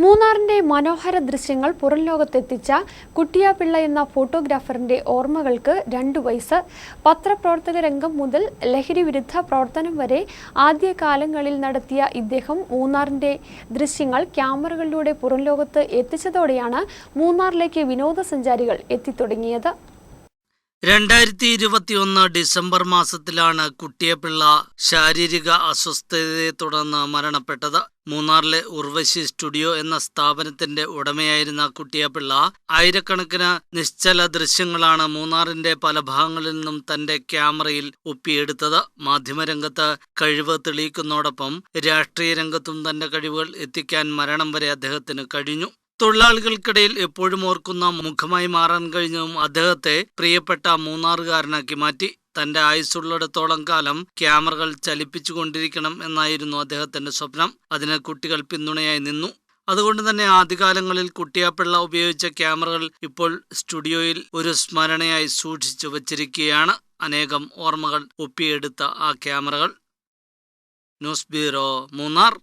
മൂന്നാറിന്റെ മനോഹര ദൃശ്യങ്ങൾ പുറം ലോകത്തെത്തിച്ച കുട്ടിയാപിള്ള എന്ന ഫോട്ടോഗ്രാഫറിന്റെ ഓർമ്മകൾക്ക് രണ്ടു വയസ്സ്. പത്രപ്രവർത്തക രംഗം മുതൽ ലഹരി വിരുദ്ധ പ്രവർത്തനം വരെ ആദ്യകാലങ്ങളിൽ നടത്തിയ ഇദ്ദേഹം മൂന്നാറിന്റെ ദൃശ്യങ്ങൾ ക്യാമറകളിലൂടെ പുറം ലോകത്ത് എത്തിച്ചതോടെയാണ് മൂന്നാറിലേക്ക് വിനോദസഞ്ചാരികൾ എത്തിത്തുടങ്ങിയത്. രണ്ടായിരത്തി ഇരുപത്തിയൊന്ന് ഡിസംബർ മാസത്തിലാണ് കുട്ടിയപിള്ള ശാരീരിക അസ്വസ്ഥതയെ തുടർന്ന് മരണപ്പെട്ടത്. മൂന്നാറിലെ ഉർവശി സ്റ്റുഡിയോ എന്ന സ്ഥാപനത്തിന്റെ ഉടമയായിരുന്ന കുട്ടിയപിള്ള ആയിരക്കണക്കിന് നിശ്ചല ദൃശ്യങ്ങളാണ് മൂന്നാറിന്റെ പല ഭാഗങ്ങളിൽ നിന്നും തന്റെ ക്യാമറയിൽ ഒപ്പിയെടുത്തത്. മാധ്യമരംഗത്ത് കഴിവ് തെളിയിക്കുന്നതോടൊപ്പം രാഷ്ട്രീയ രംഗത്തും തന്റെ കഴിവുകൾ എത്തിക്കാൻ മരണം വരെ അദ്ദേഹത്തിന് കഴിഞ്ഞു. തൊഴിലാളികൾക്കിടയിൽ എപ്പോഴും ഓർക്കുന്ന മുഖമായി മാറാൻ കഴിഞ്ഞതും അദ്ദേഹത്തെ പ്രിയപ്പെട്ട മൂന്നാറുകാരനാക്കി മാറ്റി. തന്റെ ആയുസ്സുള്ളിടത്തോളം കാലം ക്യാമറകൾ ചലിപ്പിച്ചുകൊണ്ടിരിക്കണം എന്നായിരുന്നു അദ്ദേഹത്തിന്റെ സ്വപ്നം. അതിന് കുട്ടികൾ പിന്തുണയായി നിന്നു. അതുകൊണ്ട് തന്നെ ആദ്യകാലങ്ങളിൽ കുട്ടിയാപ്പിള്ള ഉപയോഗിച്ച ക്യാമറകൾ ഇപ്പോൾ സ്റ്റുഡിയോയിൽ ഒരു സ്മരണയായി സൂക്ഷിച്ചു വച്ചിരിക്കുകയാണ്. അനേകം ഓർമ്മകൾ ഒപ്പിയെടുത്ത ആ ക്യാമറകൾ. News bureau Munnar.